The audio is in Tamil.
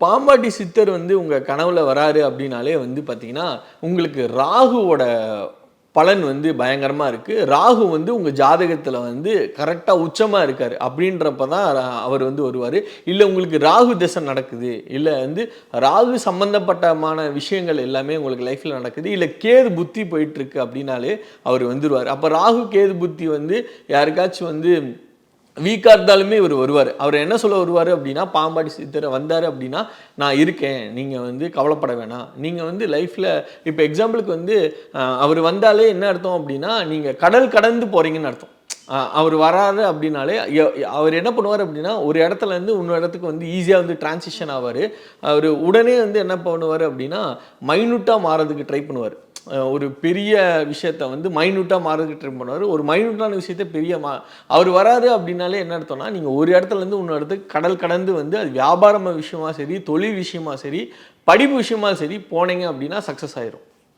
பாம்பாட்டி சித்தர் வந்து உங்கள் கனவுல வராரு அப்படின்னாலே வந்து பார்த்தீங்கன்னா உங்களுக்கு ராகுவோட பலன் வந்து பயங்கரமாக இருக்குது ராகு வந்து உங்கள் ஜாதகத்தில் வந்து கரெக்டாக உச்சமாக இருக்கார் அப்படின்றப்ப தான் ரா- அவர் வந்து வருவார். இல்லை உங்களுக்கு ராகு திசை நடக்குது இல்லை வந்து ராகு சம்மந்தப்பட்டமான விஷயங்கள் எல்லாமே உங்களுக்கு லைஃப்பில் நடக்குது இல்லை கேது புத்தி போயிட்டுருக்கு அப்படின்னாலே அவர் வந்துடுவார் அப்போ ராகு கேது புத்தி வந்து யாருக்காச்சும் வந்து வீக்காக இருந்தாலுமே இவர் வருவார். அவர் என்ன சொல்ல வருவார் அப்படின்னா பாம்பாடி சித்தர் வந்தார் அப்படின்னா நான் இருக்கேன். நீங்கள் வந்து கவலைப்பட வேணாம். நீங்கள் வந்து லைஃப்பில் இப்போ எக்ஸாம்பிளுக்கு வந்து அவர் வந்தாலே என்ன அர்த்தம் அப்படின்னா நீங்கள் கடல் கடந்து போகிறீங்கன்னு அர்த்தம். அவர் வராரு அப்படின்னாலே அவர் என்ன பண்ணுவார் அப்படின்னா ஒரு இடத்துல இருந்து இன்னொரு இடத்துக்கு வந்து ஈஸியாக வந்து டிரான்சிஷன் ஆவார். அவர் உடனே வந்து என்ன பண்ணுவார் அப்படின்னா மைனூட்டாக மாறதுக்கு ட்ரை பண்ணுவார். ஒரு பெரிய விஷயத்த வந்து மைன்யூட்டாக மாறதுக்கு பண்ணுவார். ஒரு மைன்யூட்டான விஷயத்த பெரிய மா அவர் வராரு அப்படின்னாலே என்ன அர்த்தம்னா நீங்கள் ஒரு இடத்துல இருந்து இன்னொரு இடத்துக்கு கடல் கடந்து வந்து அது வியாபாரம் விஷயமா சரி தொழில் விஷயமா சரி படிப்பு விஷயமா சரி போனீங்க அப்படின்னா சக்ஸஸ் ஆயிரும்.